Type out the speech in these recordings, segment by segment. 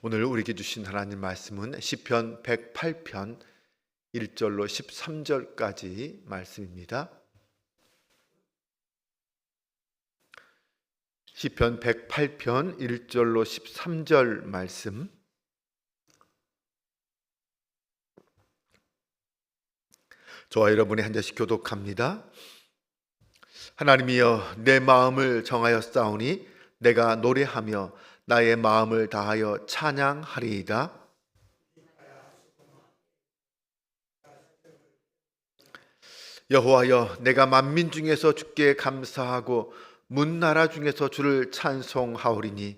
오늘 우리에게 주신 하나님 말씀은 시편 108편 1절로 13절까지 말씀입니다. 시편 108편 1절로 13절 말씀 저와 여러분이 한 절씩 교독합니다. 하나님이여 내 마음을 정하여 싸우니 내가 노래하며 나의 마음을 다하여 찬양하리이다. 여호와여 내가 만민 중에서 주께 감사하고 문나라 중에서 주를 찬송하오리니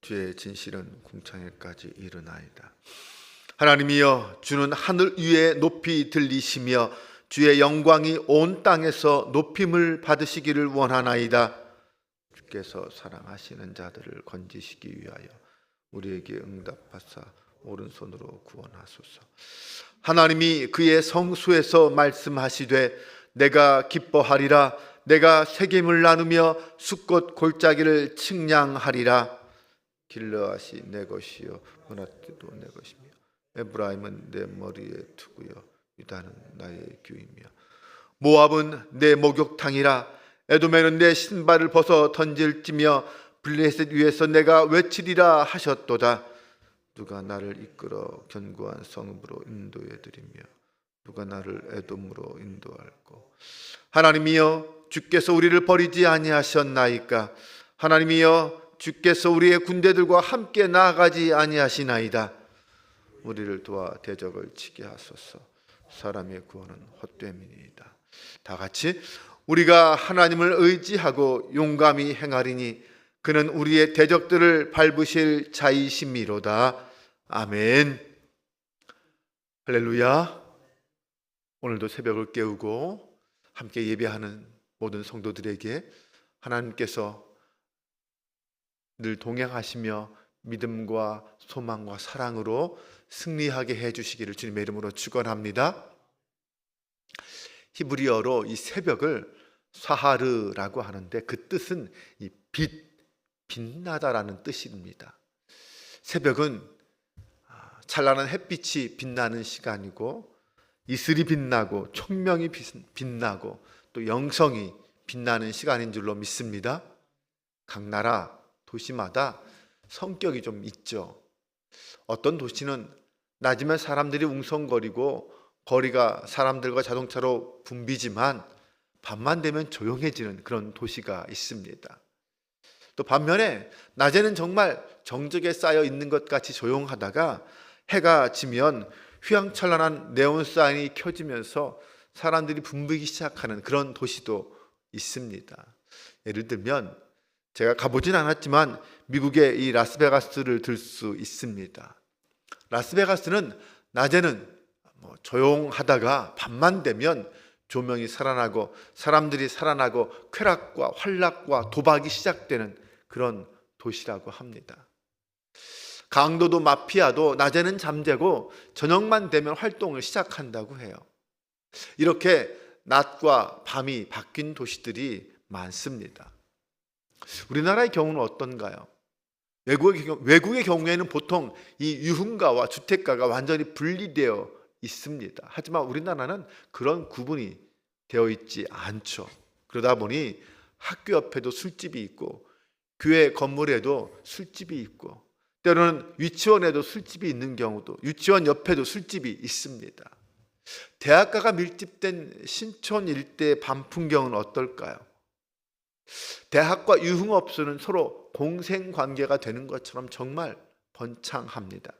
주의 진실은 궁창에까지 이르나이다. 하나님이여 주는 하늘 위에 높이 들리시며 주의 영광이 온 땅에서 높임을 받으시기를 원하나이다. 주께서 사랑하시는 자들을 건지시기 위하여 우리에게 응답하사 오른손으로 구원하소서. 하나님이 그의 성수에서 말씀하시되 내가 기뻐하리라 내가 책임을 나누며 수꽃 골짜기를 측량하리라 길러앗이 내 것이요 문하트도 내 것이며 에브라임은 내 머리에 투구요 유다는 나의 규이며 모압은 내 목욕탕이라 에돔에는 내 신발을 벗어 던질지며 블레셋 위에서 내가 외치리라 하셨도다. 누가 나를 이끌어 견고한 성읍으로 인도해 드리며 누가 나를 에돔으로 인도할꼬? 하나님이여 주께서 우리를 버리지 아니하셨나이까? 하나님이여 주께서 우리의 군대들과 함께 나아가지 아니하시나이다. 우리를 도와 대적을 치게 하소서. 사람의 구원은 헛됨이니이다. 다 같이 우리가 하나님을 의지하고 용감히 행하리니 그는 우리의 대적들을 밟으실 자이심이로다. 아멘. 할렐루야. 오늘도 새벽을 깨우고 함께 예배하는 모든 성도들에게 하나님께서 늘 동행하시며 믿음과 소망과 사랑으로 승리하게 해 주시기를 주님의 이름으로 축원합니다. 히브리어로 이 새벽을 사하르라고 하는데 그 뜻은 이 빛, 빛나다라는 뜻입니다. 새벽은 아, 찬란한 햇빛이 빛나는 시간이고 이슬이 빛나고 총명이 빛나고 또 영성이 빛나는 시간인 줄로 믿습니다. 각 나라 도시마다 성격이 좀 있죠. 어떤 도시는 낮이면 사람들이 웅성거리고 거리가 사람들과 자동차로 붐비지만 밤만 되면 조용해지는 그런 도시가 있습니다. 또 반면에 낮에는 정말 정적에 쌓여 있는 것 같이 조용하다가 해가 지면 휘황찬란한 네온 사인이 켜지면서 사람들이 붐비기 시작하는 그런 도시도 있습니다. 예를 들면 제가 가보진 않았지만 미국의 이 라스베가스를 들 수 있습니다. 라스베가스는 낮에는 뭐 조용하다가 밤만 되면 조명이 살아나고 사람들이 살아나고 쾌락과 활락과 도박이 시작되는 그런 도시라고 합니다. 강도도 마피아도 낮에는 잠재고 저녁만 되면 활동을 시작한다고 해요. 이렇게 낮과 밤이 바뀐 도시들이 많습니다. 우리나라의 경우는 어떤가요? 외국의, 외국의 경우에는 보통 이 유흥가와 주택가가 완전히 분리되어 있습니다. 하지만 우리나라는 그런 구분이 되어 있지 않죠. 그러다 보니 학교 옆에도 술집이 있고 교회 건물에도 술집이 있고 때로는 유치원에도 술집이 있는 경우도 유치원 옆에도 술집이 있습니다. 대학가가 밀집된 신촌 일대의 밤 풍경은 어떨까요? 대학과 유흥업소는 서로 공생 관계가 되는 것처럼 정말 번창합니다.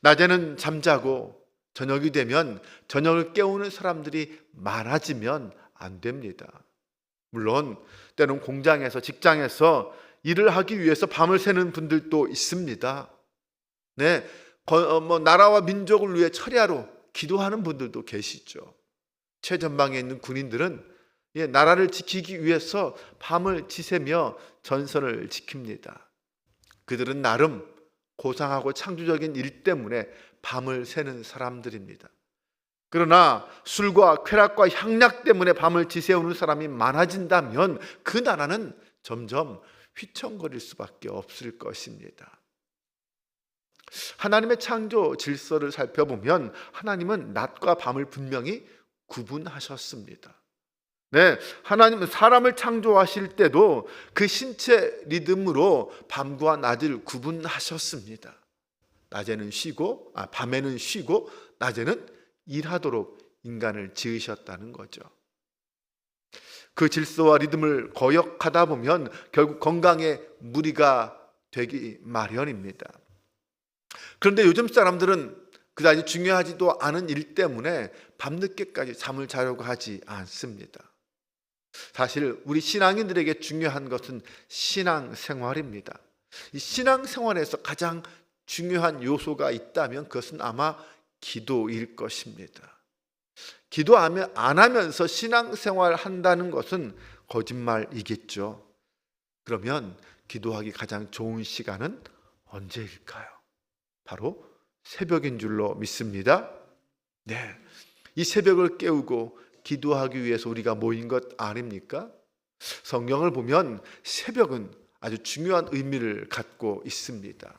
낮에는 잠자고 저녁이 되면 저녁을 깨우는 사람들이 많아지면 안 됩니다. 물론 때론 공장에서 직장에서 일을 하기 위해서 밤을 새는 분들도 있습니다. 네, 뭐 나라와 민족을 위해 철야로 기도하는 분들도 계시죠. 최전방에 있는 군인들은 예, 나라를 지키기 위해서 밤을 지새며 전선을 지킵니다. 그들은 나름 고상하고 창조적인 일 때문에 밤을 새는 사람들입니다. 그러나 술과 쾌락과 향락 때문에 밤을 지새우는 사람이 많아진다면 그 나라는 점점 휘청거릴 수밖에 없을 것입니다. 하나님의 창조 질서를 살펴보면 하나님은 낮과 밤을 분명히 구분하셨습니다. 네, 하나님은 사람을 창조하실 때도 그 신체 리듬으로 밤과 낮을 구분하셨습니다. 낮에는 쉬고, 아, 밤에는 쉬고, 낮에는 일하도록 인간을 지으셨다는 거죠. 그 질서와 리듬을 거역하다 보면 결국 건강에 무리가 되기 마련입니다. 그런데 요즘 사람들은 그다지 중요하지도 않은 일 때문에 밤늦게까지 잠을 자려고 하지 않습니다. 사실 우리 신앙인들에게 중요한 것은 신앙 생활입니다. 이 신앙 생활에서 가장 중요한 요소가 있다면 그것은 아마 기도일 것입니다. 기도하면 안 하면서 신앙 생활 한다는 것은 거짓말이겠죠. 그러면 기도하기 가장 좋은 시간은 언제일까요? 바로 새벽인 줄로 믿습니다. 네. 이 새벽을 깨우고 기도하기 위해서 우리가 모인 것 아닙니까? 성경을 보면 새벽은 아주 중요한 의미를 갖고 있습니다.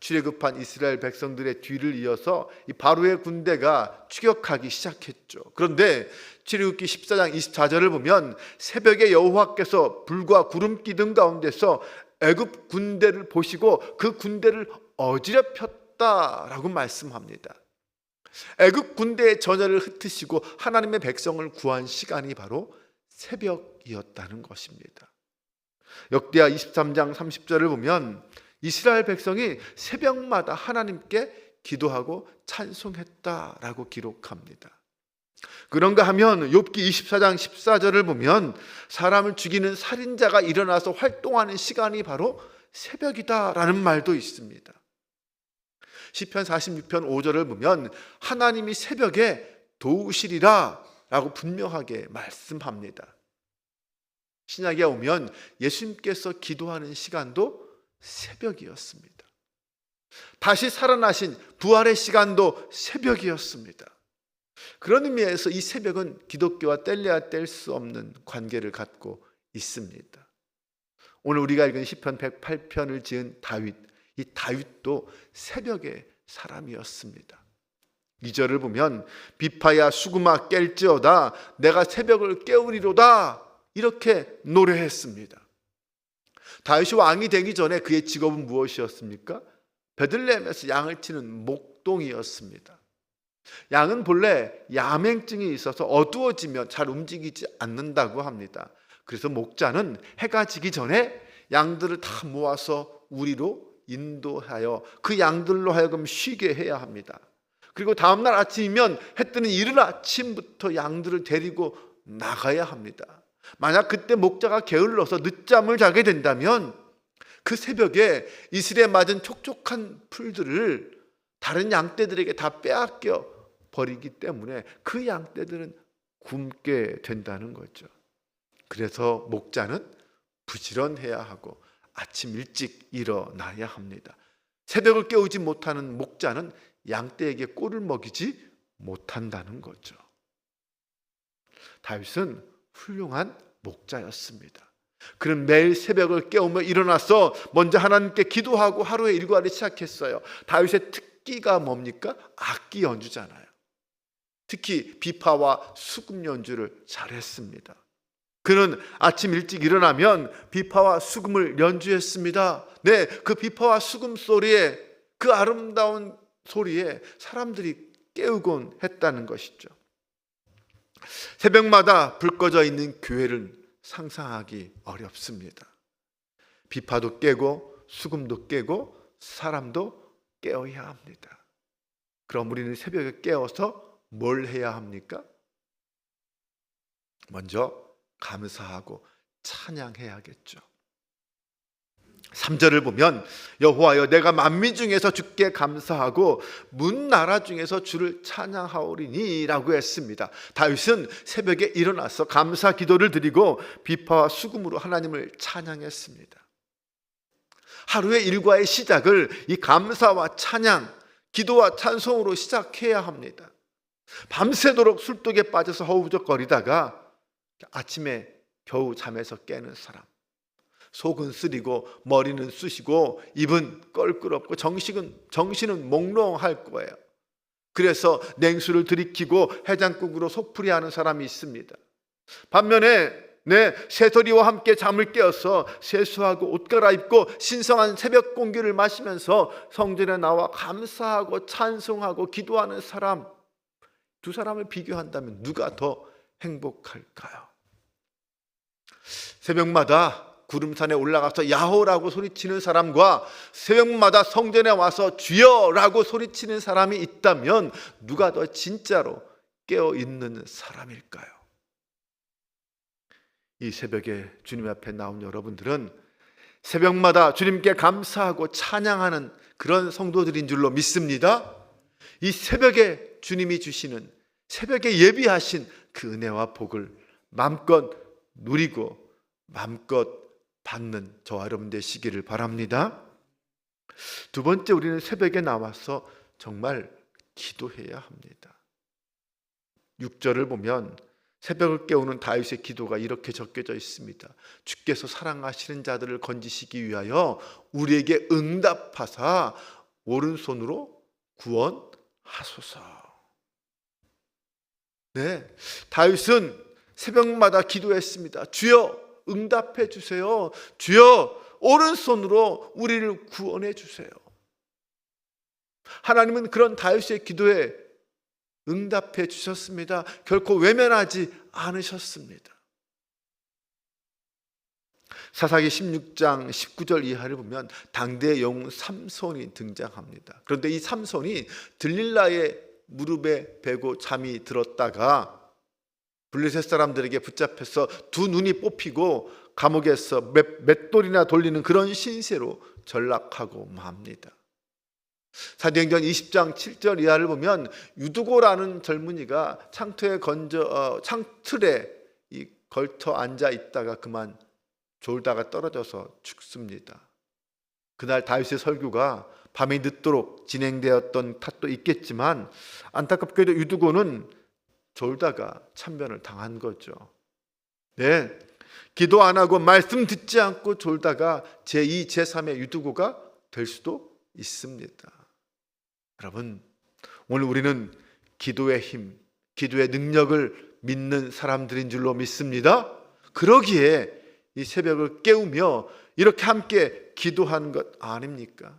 출애굽한 이스라엘 백성들의 뒤를 이어서 이 바로의 군대가 추격하기 시작했죠. 그런데 출애굽기 14장 24절을 보면 새벽에 여호와께서 불과 구름 기둥 가운데서 애굽 군대를 보시고 그 군대를 어지럽혔다라고 말씀합니다. 애굽 군대의 전열을 흩으시고 하나님의 백성을 구한 시간이 바로 새벽이었다는 것입니다. 역대하 23장 30절을 보면 이스라엘 백성이 새벽마다 하나님께 기도하고 찬송했다라고 기록합니다. 그런가 하면 욥기 24장 14절을 보면 사람을 죽이는 살인자가 일어나서 활동하는 시간이 바로 새벽이다라는 말도 있습니다. 시편 46편 5절을 보면 하나님이 새벽에 도우시리라 라고 분명하게 말씀합니다. 신약에 오면 예수님께서 기도하는 시간도 새벽이었습니다. 다시 살아나신 부활의 시간도 새벽이었습니다. 그런 의미에서 이 새벽은 기독교와 뗄래야 뗄 수 없는 관계를 갖고 있습니다. 오늘 우리가 읽은 시편 108편을 지은 다윗, 이 다윗도 새벽의 사람이었습니다. 2절을 보면 비파야 수구마 깰지어다 내가 새벽을 깨우리로다 이렇게 노래했습니다. 다윗이 왕이 되기 전에 그의 직업은 무엇이었습니까? 베들레헴에서 양을 치는 목동이었습니다. 양은 본래 야맹증이 있어서 어두워지면 잘 움직이지 않는다고 합니다. 그래서 목자는 해가 지기 전에 양들을 다 모아서 우리로 인도하여 그 양들로 하여금 쉬게 해야 합니다. 그리고 다음날 아침이면 해 뜨는 이른 아침부터 양들을 데리고 나가야 합니다. 만약 그때 목자가 게을러서 늦잠을 자게 된다면 그 새벽에 이슬에 맞은 촉촉한 풀들을 다른 양떼들에게 다 빼앗겨 버리기 때문에 그 양떼들은 굶게 된다는 거죠. 그래서 목자는 부지런해야 하고 아침 일찍 일어나야 합니다. 새벽을 깨우지 못하는 목자는 양떼에게 꼴을 먹이지 못한다는 거죠. 다윗은 훌륭한 목자였습니다. 그는 매일 새벽을 깨우며 일어나서 먼저 하나님께 기도하고 하루의 일과를 시작했어요. 다윗의 특기가 뭡니까? 악기 연주잖아요. 특히 비파와 수금 연주를 잘했습니다. 그는 아침 일찍 일어나면 비파와 수금을 연주했습니다. 네, 그 비파와 수금 소리에 그 아름다운 소리에 사람들이 깨우곤 했다는 것이죠. 새벽마다 불 꺼져 있는 교회를 상상하기 어렵습니다. 비파도 깨고 수금도 깨고 사람도 깨어야 합니다. 그럼 우리는 새벽에 깨어서 뭘 해야 합니까? 먼저 감사하고 찬양해야겠죠. 3절을 보면 여호와여 내가 만민 중에서 주께 감사하고 문 나라 중에서 주를 찬양하오리니라고 했습니다. 다윗은 새벽에 일어나서 감사 기도를 드리고 비파와 수금으로 하나님을 찬양했습니다. 하루의 일과의 시작을 이 감사와 찬양, 기도와 찬송으로 시작해야 합니다. 밤새도록 술독에 빠져서 허우적거리다가 아침에 겨우 잠에서 깨는 사람. 속은 쓰리고 머리는 쑤시고 입은 껄끄럽고 정식은 정신은 몽롱할 거예요. 그래서 냉수를 들이키고 해장국으로 속풀이하는 사람이 있습니다. 반면에 네, 새소리와 함께 잠을 깨어서 세수하고 옷 갈아입고 신성한 새벽 공기를 마시면서 성전에 나와 감사하고 찬송하고 기도하는 사람 두 사람을 비교한다면 누가 더 행복할까요? 새벽마다 구름산에 올라가서 야호라고 소리치는 사람과 새벽마다 성전에 와서 주여라고 소리치는 사람이 있다면 누가 더 진짜로 깨어 있는 사람일까요? 이 새벽에 주님 앞에 나온 여러분들은 새벽마다 주님께 감사하고 찬양하는 그런 성도들인 줄로 믿습니다. 이 새벽에 주님이 주시는 새벽에 예비하신 그 은혜와 복을 마음껏 누리고 마음껏 받는 저와 여러분 되시기를 바랍니다. 두 번째 우리는 새벽에 나와서 정말 기도해야 합니다. 6절을 보면 새벽을 깨우는 다윗의 기도가 이렇게 적혀져 있습니다. 주께서 사랑하시는 자들을 건지시기 위하여 우리에게 응답하사 오른손으로 구원하소서. 네, 다윗은 새벽마다 기도했습니다. 주여 응답해 주세요. 주여 오른손으로 우리를 구원해 주세요. 하나님은 그런 다윗의 기도에 응답해 주셨습니다. 결코 외면하지 않으셨습니다. 사사기 16장 19절 이하를 보면 당대의 영웅 삼손이 등장합니다. 그런데 이 삼손이 들릴라의 무릎에 베고 잠이 들었다가 블레셋 사람들에게 붙잡혀서 두 눈이 뽑히고 감옥에서 몇, 맷돌이나 돌리는 그런 신세로 전락하고 맙니다. 사도행전 20장 7절 이하를 보면 유두고라는 젊은이가 창틀에 건져 어, 창틀에 이 걸터 앉아 있다가 그만 졸다가 떨어져서 죽습니다. 그날 다윗의 설교가 밤이 늦도록 진행되었던 탓도 있겠지만 안타깝게도 유두고는 졸다가 참변을 당한 거죠. 네. 기도 안 하고 말씀 듣지 않고 졸다가 제2, 제3의 유두고가 될 수도 있습니다. 여러분, 오늘 우리는 기도의 힘, 기도의 능력을 믿는 사람들인 줄로 믿습니다. 그러기에 이 새벽을 깨우며 이렇게 함께 기도하는 것 아닙니까?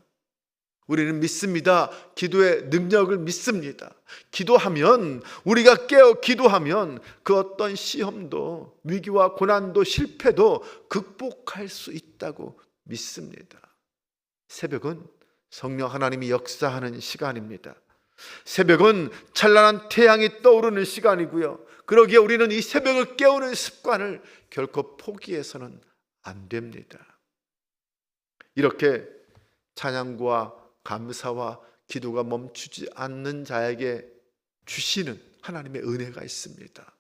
우리는 믿습니다. 기도의 능력을 믿습니다. 기도하면 우리가 깨어 기도하면 그 어떤 시험도 위기와 고난도 실패도 극복할 수 있다고 믿습니다. 새벽은 성령 하나님이 역사하는 시간입니다. 새벽은 찬란한 태양이 떠오르는 시간이고요. 그러기에 우리는 이 새벽을 깨우는 습관을 결코 포기해서는 안 됩니다. 이렇게 찬양과 감사와 기도가 멈추지 않는 자에게 주시는 하나님의 은혜가 있습니다.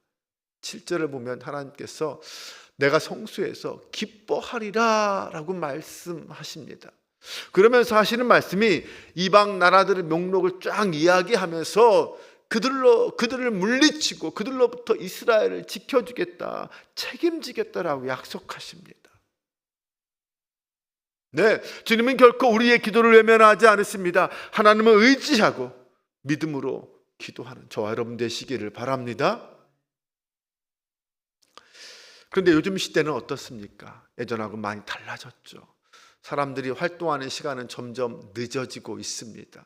7절을 보면 하나님께서 내가 성수에서 기뻐하리라 라고 말씀하십니다. 그러면서 하시는 말씀이 이방 나라들의 목록을 쫙 이야기하면서 그들로 그들을 물리치고 그들로부터 이스라엘을 지켜주겠다, 책임지겠다라고 약속하십니다. 네, 주님은 결코 우리의 기도를 외면하지 않으십니다. 하나님을 의지하고 믿음으로 기도하는 저와 여러분 되시기를 바랍니다. 그런데 요즘 시대는 어떻습니까? 예전하고 많이 달라졌죠. 사람들이 활동하는 시간은 점점 늦어지고 있습니다.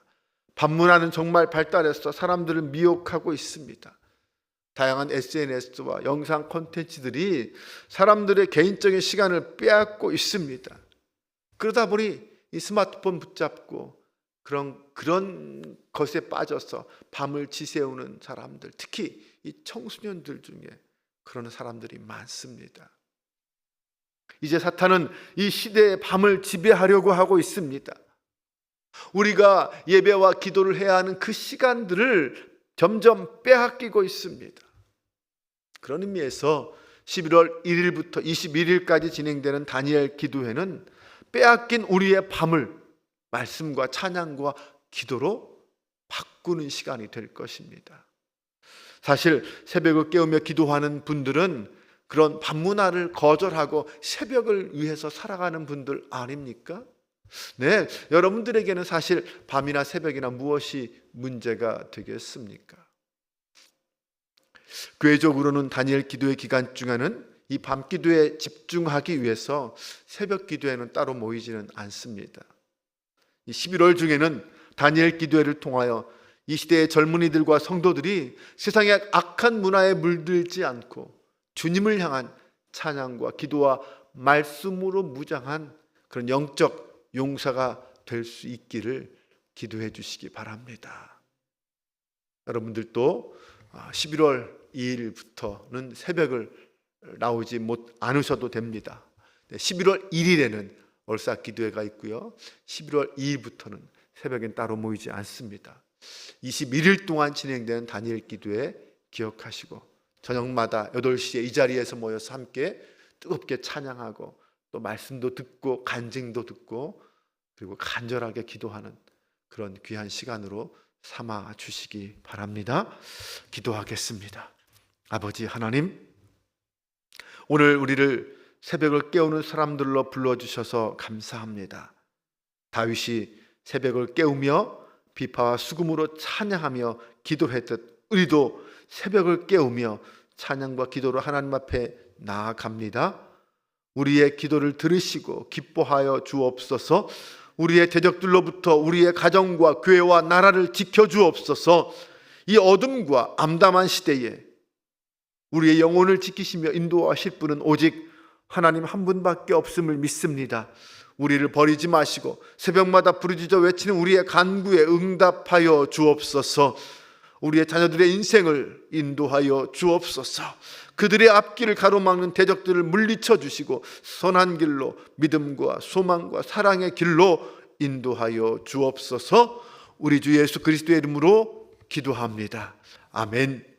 반문화는 정말 발달해서 사람들을 미혹하고 있습니다. 다양한 SNS와 영상 콘텐츠들이 사람들의 개인적인 시간을 빼앗고 있습니다. 그러다 보니 이 스마트폰 붙잡고 그런 그런 것에 빠져서 밤을 지새우는 사람들, 특히 이 청소년들 중에 그런 사람들이 많습니다. 이제 사탄은 이 시대의 밤을 지배하려고 하고 있습니다. 우리가 예배와 기도를 해야 하는 그 시간들을 점점 빼앗기고 있습니다. 그런 의미에서 11월 1일부터 21일까지 진행되는 다니엘 기도회는 빼앗긴 우리의 밤을 말씀과 찬양과 기도로 바꾸는 시간이 될 것입니다. 사실 새벽을 깨우며 기도하는 분들은 그런 밤 문화를 거절하고 새벽을 위해서 살아가는 분들 아닙니까? 네, 여러분들에게는 사실 밤이나 새벽이나 무엇이 문제가 되겠습니까? 교회적으로는 다니엘 기도의 기간 중에는 이 밤 기도에 집중하기 위해서 새벽 기도에는 따로 모이지는 않습니다. 이 11월 중에는 다니엘 기도회를 통하여 이 시대의 젊은이들과 성도들이 세상의 악한 문화에 물들지 않고 주님을 향한 찬양과 기도와 말씀으로 무장한 그런 영적 용사가 될 수 있기를 기도해 주시기 바랍니다. 여러분들도 11월 2일부터는 새벽을 나오지 못 않으셔도 됩니다. 11월 1일에는 얼싸 기도회가 있고요. 11월 2일부터는 새벽엔 따로 모이지 않습니다. 21일 동안 진행되는 다니엘 기도회 기억하시고 저녁마다 8시에 이 자리에서 모여서 함께 뜨겁게 찬양하고 또 말씀도 듣고 간증도 듣고 그리고 간절하게 기도하는 그런 귀한 시간으로 삼아 주시기 바랍니다. 기도하겠습니다. 아버지 하나님, 오늘 우리를 새벽을 깨우는 사람들로 불러주셔서 감사합니다. 다윗이 새벽을 깨우며 비파와 수금으로 찬양하며 기도했듯 우리도 새벽을 깨우며 찬양과 기도로 하나님 앞에 나아갑니다. 우리의 기도를 들으시고 기뻐하여 주옵소서. 우리의 대적들로부터 우리의 가정과 교회와 나라를 지켜 주옵소서. 이 어둠과 암담한 시대에 우리의 영혼을 지키시며 인도하실 분은 오직 하나님 한 분밖에 없음을 믿습니다. 우리를 버리지 마시고 새벽마다 부르짖어 외치는 우리의 간구에 응답하여 주옵소서. 우리의 자녀들의 인생을 인도하여 주옵소서. 그들의 앞길을 가로막는 대적들을 물리쳐 주시고 선한 길로 믿음과 소망과 사랑의 길로 인도하여 주옵소서. 우리 주 예수 그리스도의 이름으로 기도합니다. 아멘.